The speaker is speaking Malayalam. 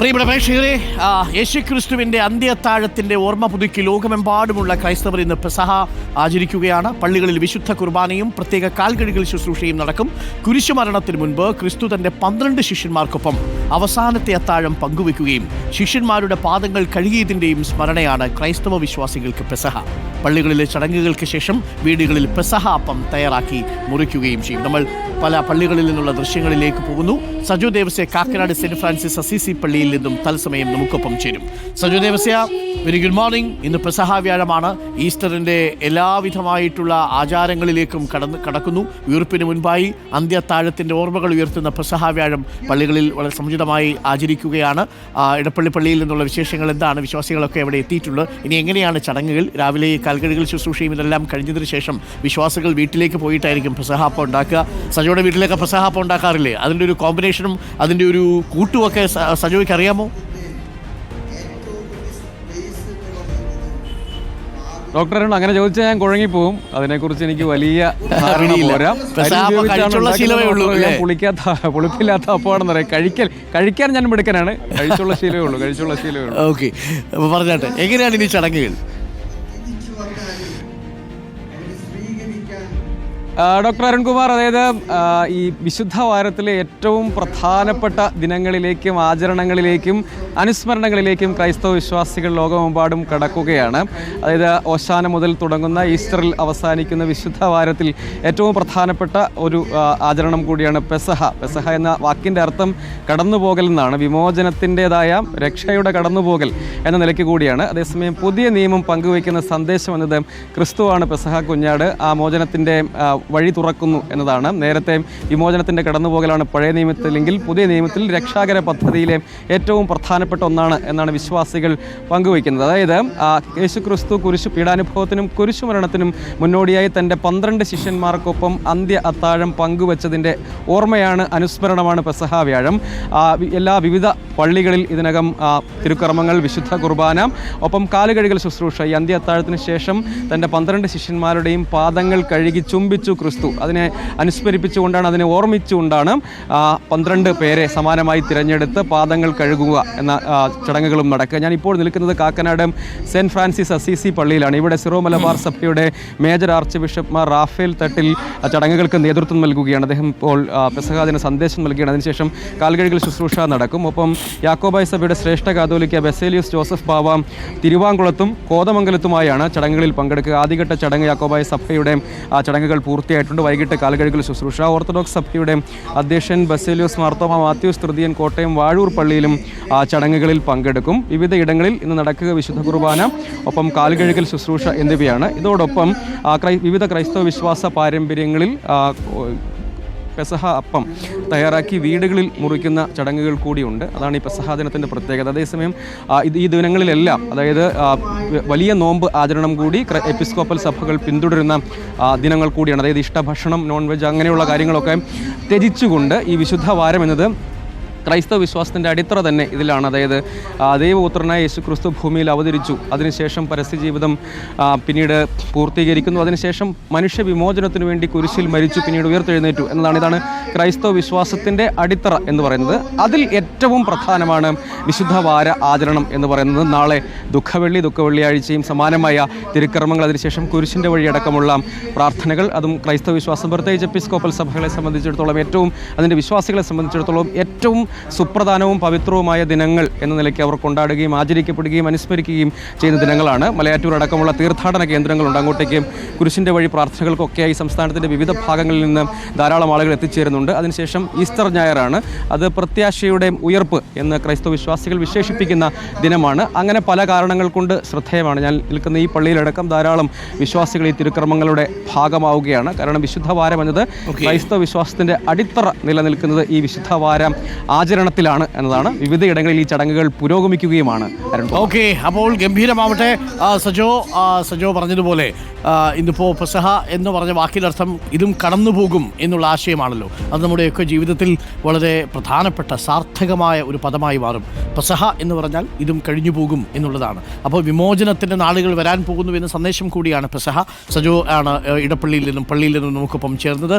പ്രിയപ്പെട്ട പ്രേക്ഷകരെ യേശുക്രിസ്തുവിന്റെ യേശുക്രിസ്തുവിന്റെ അന്ത്യത്താഴത്തിന്റെ ഓർമ്മ പുതുക്കി ലോകമെമ്പാടുമുള്ള ക്രൈസ്തവർ ഇന്ന് പ്രസഹ ആചരിക്കുകയാണ്. പള്ളികളിൽ വിശുദ്ധ കുർബാനയും പ്രത്യേക കാൽകഴുകൽ ശുശ്രൂഷയും നടക്കും. കുരിശുമരണത്തിന് മുൻപ് ക്രിസ്തു തന്റെ പന്ത്രണ്ട് ശിഷ്യന്മാർക്കൊപ്പം അവസാനത്തെ അത്താഴം പങ്കുവെക്കുകയും ശിഷ്യന്മാരുടെ പാദങ്ങൾ കഴുകിയതിന്റെയും സ്മരണയാണ് ക്രൈസ്തവ വിശ്വാസികൾക്ക് പ്രസഹ പള്ളികളിലെ ചടങ്ങുകൾക്ക് ശേഷം വീടുകളിൽ പെസഹ അപ്പം തയ്യാറാക്കി മുറിക്കുകയും ചെയ്യും. നമ്മൾ പല പള്ളികളിൽ നിന്നുള്ള ദൃശ്യങ്ങളിലേക്ക് പോകുന്നു. Saju Devasya Kakkanad saint Francis Assisi പള്ളിയിൽ നിന്നും തത്സമയം നമുക്കൊപ്പം ചേരും. Saju Devasya very good morning ഇന്ന് പ്രസഹ വ്യാഴമാണ്. ഈസ്റ്ററിന്റെ എല്ലാവിധമായിട്ടുള്ള ആചാരങ്ങളിലേക്കും കടന്ന് കടക്കുന്നു. ഉയർപ്പിന് മുൻപായി അന്ത്യത്താഴത്തിന്റെ ഓർമ്മകൾ ഉയർത്തുന്ന പ്രസഹ വ്യാഴം പള്ളികളിൽ വളരെ സമുചിതമായി ആചരിക്കുകയാണ്. ഇടപ്പള്ളി പള്ളിയിൽ നിന്നുള്ള വിശേഷങ്ങൾ എന്താണ്? വിശ്വാസികളൊക്കെ അവിടെ എത്തിയിട്ടുള്ളത് ഇനി എങ്ങനെയാണ് ചടങ്ങുകൾ? രാവിലെ ഈ ശുശ്രൂഷയും ഇതെല്ലാം കഴിഞ്ഞതിന് ശേഷം വിശ്വാസികൾ വീട്ടിലേക്ക് പോയിട്ടായിരിക്കും പെസഹാപ്പം ഉണ്ടാക്കുക. സജോയുടെ വീട്ടിലേക്ക് പ്രസഹാപ്പം ഉണ്ടാക്കാറില്ലേ? അതിന്റെ ഒരു കോമ്പിനേഷനും അതിന്റെ ഒരു കൂട്ടുമൊക്കെ സജോയ്ക്ക് അറിയാമോ? ഡോക്ടർ അരുൺ അങ്ങനെ ചോദിച്ചാൽ ഞാൻ കുഴങ്ങിപ്പോവും. അതിനെക്കുറിച്ച് എനിക്ക് വലിയ പുളിക്കാത്ത പുളിപ്പില്ലാത്ത അപ്പമാണെന്ന് പറയാം. കഴിക്കൽ കഴിക്കാൻ ഞാൻ മിടുക്കനാണ്. കഴിച്ചുള്ള ശീലമേ ഉള്ളൂ കഴിച്ചുള്ള ശീലമേ ഉള്ളൂ. ഓക്കെ പറഞ്ഞാട്ടെ എങ്ങനെയാണ് ഇനി ചടങ്ങുകൾ? ഡോക്ടർ അരുൺകുമാർ അതായത് ഈ വിശുദ്ധ വാരത്തിലെ ഏറ്റവും പ്രധാനപ്പെട്ട ദിനങ്ങളിലേക്കും ആചരണങ്ങളിലേക്കും അനുസ്മരണങ്ങളിലേക്കും ക്രൈസ്തവ വിശ്വാസികൾ ലോകമെമ്പാടും കടക്കുകയാണ്. അതായത് ഓശാന മുതൽ തുടങ്ങുന്ന ഈസ്റ്ററിൽ അവസാനിക്കുന്ന വിശുദ്ധ വാരത്തിൽ ഏറ്റവും പ്രധാനപ്പെട്ട ഒരു ആചരണം കൂടിയാണ് പെസഹ. പെസഹ എന്ന വാക്കിന്റെ അർത്ഥം കടന്നുപോകൽ എന്നാണ്. വിമോചനത്തിന്റെതായ രക്ഷയുടെ കടന്നുപോകൽ എന്ന നിലയ്ക്ക് കൂടിയാണ്. അതേസമയം പുതിയ നിയമം പങ്കുവയ്ക്കുന്ന സന്ദേശം എന്നത് ക്രിസ്തുവാണ് പെസഹ കുഞ്ഞാട്. ആ മോചനത്തിന്റെ വഴി തുറക്കുന്നു എന്നതാണ്. നേരത്തെ വിമോചനത്തിന്റെ കടന്നുപോകലാണ് പഴയ നിയമത്തിലെങ്കിൽ പുതിയ നിയമത്തിൽ രക്ഷാകര പദ്ധതിയിലെ ഏറ്റവും പ്രധാനപ്പെട്ട ഒന്നാണ് എന്നാണ് വിശ്വാസികൾ പങ്കുവയ്ക്കുന്നത്. അതായത് യേശു ക്രിസ്തു കുരിശു പീഡാനുഭവത്തിനും കുരിശുമരണത്തിനും മുന്നോടിയായി തന്റെ പന്ത്രണ്ട് ശിഷ്യന്മാർക്കൊപ്പം അന്ത്യ അത്താഴം പങ്കുവച്ചതിന്റെ ഓർമ്മയാണ് അനുസ്മരണമാണ് പെസഹ വ്യാഴം. എല്ലാ വിവിധ പള്ളികളിൽ ഇതിനകം തിരുക്കർമ്മങ്ങൾ വിശുദ്ധ കുർബാന ഒപ്പം കാലുകഴുകൽ ശുശ്രൂഷ. ഈ അന്ത്യ അത്താഴത്തിന് ശേഷം തന്റെ പന്ത്രണ്ട് ശിഷ്യന്മാരുടെയും പാദങ്ങൾ കഴുകി ചുംബിച്ചു ക്രിസ്തു അതിനെ അനുസ്മരിപ്പിച്ചുകൊണ്ടാണ് അതിനെ ഓർമ്മിച്ചുകൊണ്ടാണ് പന്ത്രണ്ട് പേരെ സമാനമായി തിരഞ്ഞെടുത്ത് പാദങ്ങൾ കഴുകുക എന്ന ചടങ്ങുകളും നടക്കുക. ഞാൻ ഇപ്പോൾ നിൽക്കുന്നത് കാക്കനാട് സെന്റ് ഫ്രാൻസിസ് അസീസി പള്ളിയിലാണ്. ഇവിടെ സിറോ മലബാർ സഭയുടെ major archbishop Mar Raphael Thattil ചടങ്ങുകൾക്ക് നേതൃത്വം നൽകുകയാണ്. അദ്ദേഹം ഇപ്പോൾ പെസഹാദിന് സന്ദേശം നൽകുകയാണ്. അതിനുശേഷം കാൽകഴികൾ ശുശ്രൂഷ നടക്കും. ഒപ്പം യാക്കോബായ് സഭയുടെ ശ്രേഷ്ഠ കാതോലിക്ക ബെസേലിയസ് ജോസഫ് പാവ തിരുവാങ്കുളത്തും കോതമംഗലത്തുമായാണ് ചടങ്ങുകളിൽ പങ്കെടുക്കുക. ആദ്യഘട്ട ചടങ്ങ് യാക്കോബായ സഭയുടെ ചടങ്ങുകൾ ചടങ്ങുകൾ പൂർത്തിയായിട്ടുണ്ട്. വൈകിട്ട് കാലകഴുകൽ ശുശ്രൂഷ. ഓർത്തഡോക്സ് സഭയുടെ അധ്യക്ഷൻ ബസേലിയോസ് മാർത്തോമ മാത്യൂസ് തൃതീയൻ കോട്ടയം വാഴൂർ പള്ളിയിലും ചടങ്ങുകളിൽ പങ്കെടുക്കും. വിവിധ ഇടങ്ങളിൽ ഇന്ന് നടക്കുക വിശുദ്ധ കുർബാന ഒപ്പം കാൽകഴുകൽ ശുശ്രൂഷ എന്നിവയാണ്. ഇതോടൊപ്പം വിവിധ ക്രൈസ്തവ വിശ്വാസ പാരമ്പര്യങ്ങളിൽ പെസഹ അപ്പം തയ്യാറാക്കി വീടുകളിൽ മുറിക്കുന്ന ചടങ്ങുകൾ കൂടിയുണ്ട്. അതാണ് ഈ പെസഹ ദിനത്തിന്റെ പ്രത്യേകത. അതേസമയം ഇത് ഈ ദിനങ്ങളിലെല്ലാം അതായത് വലിയ നോമ്പ് ആചരണം കൂടി എപ്പിസ്കോപ്പൽ സഭകൾ പിന്തുടരുന്ന ദിനങ്ങൾ കൂടിയാണ്. അതായത് ഇഷ്ടഭക്ഷണം നോൺ വെജ് അങ്ങനെയുള്ള കാര്യങ്ങളൊക്കെ ത്യജിച്ചുകൊണ്ട് ഈ വിശുദ്ധ വാരം എന്നത് ക്രൈസ്തവ വിശ്വാസത്തിന്റെ അടിത്തറ തന്നെ ഇതിലാണ്. അതായത് ദൈവപുത്രനായ യേശു ക്രിസ്തു ഭൂമിയിൽ അവതരിച്ചു. അതിനുശേഷം പരസ്യ ജീവിതം പിന്നീട് പൂർത്തീകരിക്കുന്നു. അതിനുശേഷം മനുഷ്യ വിമോചനത്തിന് വേണ്ടി കുരിശിൽ മരിച്ചു പിന്നീട് ഉയർത്തെഴുന്നേറ്റു എന്നതാണ് ഇതാണ് ക്രൈസ്തവ വിശ്വാസത്തിന്റെ അടിത്തറ എന്ന് പറയുന്നത്. അതിൽ ഏറ്റവും പ്രധാനമാണ് വിശുദ്ധ വാര ആചരണം എന്ന് പറയുന്നത്. നാളെ ദുഃഖവെള്ളി ദുഃഖവെള്ളിയാഴ്ചയും സമാനമായ തിരുക്കർമ്മങ്ങൾ അതിനുശേഷം കുരിശിന്റെ വഴി അടക്കമുള്ള പ്രാർത്ഥനകൾ അതും ക്രൈസ്തവ വിശ്വാസം. പ്രത്യേകിച്ച് എപ്പിസ്കോപ്പൽ സഭകളെ സംബന്ധിച്ചിടത്തോളം ഏറ്റവും അതിന്റെ വിശ്വാസികളെ സംബന്ധിച്ചിടത്തോളം ഏറ്റവും സുപ്രധാനവും പവിത്രവുമായ ദിനങ്ങൾ എന്ന നിലയ്ക്ക് അവർ കൊണ്ടാടുകയും ആചരിക്കപ്പെടുകയും അനുസ്മരിക്കുകയും ചെയ്യുന്ന ദിനങ്ങളാണ്. മലയാറ്റൂർ അടക്കമുള്ള തീർത്ഥാടന കേന്ദ്രങ്ങളുണ്ട്. അങ്ങോട്ടേക്ക് കുരിശിന്റെ വഴി പ്രാർത്ഥനകൾക്കൊക്കെയായി സംസ്ഥാനത്തിന്റെ വിവിധ ഭാഗങ്ങളിൽ നിന്ന് ധാരാളം ആളുകൾ എത്തിച്ചേരുന്നുണ്ട്. അതിനുശേഷം ഈസ്റ്റർ ഞായറാണ്. അത് പ്രത്യാശയുടെ ഉയർപ്പ് എന്ന് ക്രൈസ്തവ വിശ്വാസികൾ വിശേഷിപ്പിക്കുന്ന ദിനമാണ്. അങ്ങനെ പല കാരണങ്ങൾ കൊണ്ട് ശ്രദ്ധേയമാണ്. ഞാൻ നിൽക്കുന്ന ഈ പള്ളിയിലടക്കം ധാരാളം വിശ്വാസികൾ ഈ തിരുക്രമങ്ങളുടെ ഭാഗമാവുകയാണ്. കാരണം വിശുദ്ധ വാരം എന്നത് ക്രൈസ്തവ വിശ്വാസത്തിന്റെ അടിത്തറ നിലനിൽക്കുന്നത് ഈ വിശുദ്ധ വാരം ആചരണത്തിലാണ് എന്നതാണ് വിവിധ ഇടങ്ങളിൽ ഈ ചടങ്ങുകൾ പുരോഗമിക്കുകയുമാണ് ഓക്കെ അപ്പോൾ ഗംഭീരമാവട്ടെ. സജോ സജോ പറഞ്ഞതുപോലെ ഇന്നിപ്പോൾ പെസഹ എന്ന് പറഞ്ഞ വാക്കിനർത്ഥം ഇതും കടന്നുപോകും എന്നുള്ള ആശയമാണല്ലോ. അത് നമ്മുടെയൊക്കെ ജീവിതത്തിൽ വളരെ പ്രധാനപ്പെട്ട സാർത്ഥകമായ ഒരു പദമായി മാറും. പെസഹ എന്ന് പറഞ്ഞാൽ ഇതും കഴിഞ്ഞു പോകും എന്നുള്ളതാണ്. അപ്പോൾ വിമോചനത്തിന്റെ നാളുകൾ വരാൻ പോകുന്നു എന്ന സന്ദേശം കൂടിയാണ് പെസഹ. സജോ ആണ് ഇടപ്പള്ളിയിൽ നിന്നും പള്ളിയിൽ നിന്നും നമുക്കൊപ്പം ചേർന്നത്.